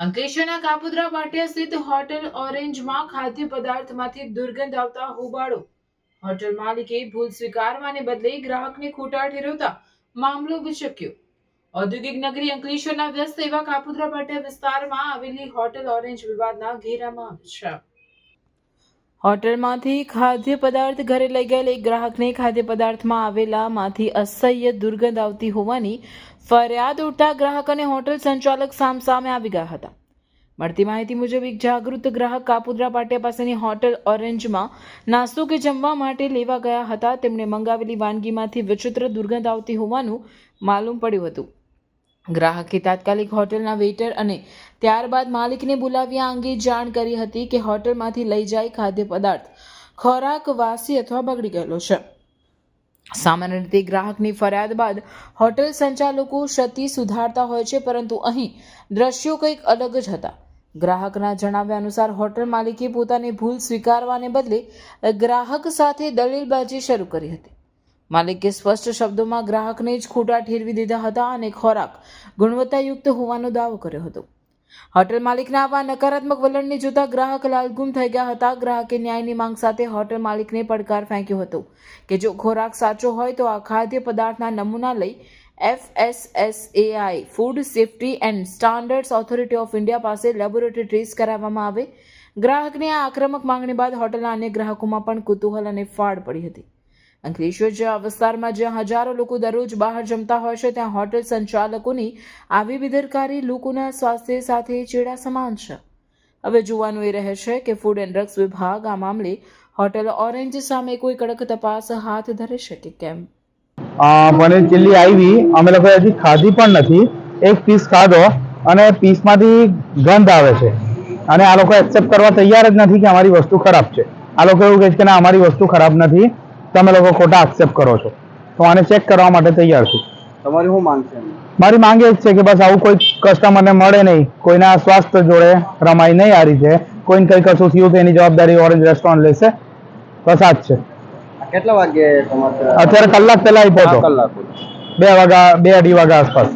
અંકલેશ્વરના કાપુદ્રા પાટિયા સ્થિત હોટેલ ઓરેન્જમાં ખાદ્ય પદાર્થમાંથી દુર્ગંધ આવતા હોબાળો. હોટેલ માલિકે ભૂલ સ્વીકારવાને બદલે ગ્રાહકને ખોટા ઠેરવતા મામલો બચક્યો ઔદ્યોગિક નગરી અંકલેશ્વરના વ્યસ્ત એવા કાપુદ્રા પાટિયા વિસ્તારમાં આવેલી હોટેલ ઓરેન્જ વિવાદના ઘેરામાં આવી છે. હોટલમાંથી ખાદ્ય પદાર્થ ઘરે લઈ ગયેલ એક ગ્રાહકને ખાદ્ય પદાર્થમાં આવેલામાંથી અસહ્ય દુર્ગંધ આવતી હોવાની ફરિયાદ ઉઠતા ગ્રાહક અને હોટલ સંચાલક સામસામે આવી ગયા હતા. મળતી માહિતી મુજબ એક જાગૃત ગ્રાહક કાપુદ્રા પાટિયા પાસેની હોટલ ઓરેન્જમાં નાસ્તો કે જમવા માટે લેવા ગયા હતા. તેમણે મંગાવેલી વાનગીમાંથી વિચિત્ર દુર્ગંધ આવતી હોવાનું માલુમ પડ્યું હતું. ગ્રાહકે તાત્કાલિક હોટલના વેઇટર અને ત્યારબાદ માલિકને બોલાવી આ અંગે જાણ કરી હતી કે હોટલમાંથી લઈ જાય ખાદ્ય પદાર્થ. ખોરાક, વાસી અથવા બગડી ગયેલો છે. સામાન્ય રીતે ગ્રાહકની ફરિયાદ બાદ હોટેલ સંચાલકો ક્ષતિ સુધારતા હોય છે, પરંતુ અહીં દ્રશ્યો કંઈક અલગ જ હતા. ગ્રાહકના જણાવ્યા અનુસાર, હોટેલ માલિકે પોતાની ભૂલ સ્વીકારવાને બદલે ગ્રાહક સાથે દલીલબાજી શરૂ કરી હતી. માલિકે સ્પષ્ટ શબ્દોમાં ગ્રાહકને જ ખોટા ઠેરવી દીધા હતા અને ખોરાક ગુણવત્તાયુક્ત હોવાનો દાવો કર્યો હતો. હોટેલ માલિકના આવા નકારાત્મક વલણને જોતા ગ્રાહક લાલગુમ થઈ ગયા હતા. ગ્રાહકે ન્યાયની માંગ સાથે હોટેલ માલિકને પડકાર ફેંક્યો હતો કે જો ખોરાક સાચો હોય તો આ ખાદ્ય પદાર્થના નમૂના લઈ FSSAI, food safety and standards authority of India પાસે લેબોરેટરી ટેસ્ટ કરાવવામાં આવે. ગ્રાહકની આ આક્રમક માંગણી બાદ હોટલના અન્ય ગ્રાહકોમાં પણ કુતૂહલ અને ફાળ પડી હતી. અંકલેશ્વર જેવા વિસ્તારમાં જ્યાં હજારો લોકો દરરોજ બહાર જમતા હોય છે, ત્યાં હોટેલ સંચાલકોની આવી બેદરકારી લોકોના સ્વાસ્થ્ય સાથે ચેડા સમાન છે. હવે જોવાનું એ રહે છે કે ફૂડ એન્ડ ડ્રગ્સ વિભાગ આ મામલે હોટેલ ઓરેન્જ સામે કોઈ કડક તપાસ હાથ ધરે છે કે કેમ? મને ચીલી આવી, અમે લોકો હજી ખાધી પણ નથી. એક પીસ ખાધો અને પીસમાંથી ગંધ આવે છે. અને આ લોકો એક્સેપ્ટ કરવા તૈયાર જ નથી કે અમારી વસ્તુ ખરાબ છે. આ લોકો એવું કહે છે કે ના, અમારી વસ્તુ ખરાબ નથી. તમે લોકો ખોટા આક્ષેપ કરો છો. તો આને ચેક કરવા માટે તૈયાર છું. તમારી શું માંગ છે? મારી માંગ એ જ છે કે બસ આવું કોઈ કસ્ટમરને મળે નહીં. કોઈના સ્વાસ્થ્ય જોડે રમાય નહીં આ રીતે કોઈને કંઈ કશું થયું તો એની જવાબદારી ઓરેન્જ રેસ્ટોરન્ટ લેશે. બસ આ જ છે કેટલા વાગે અત્યારે કલાક પહેલા કલાક. બે વાગ્યા બે અઢી વાગ્યા આસપાસ.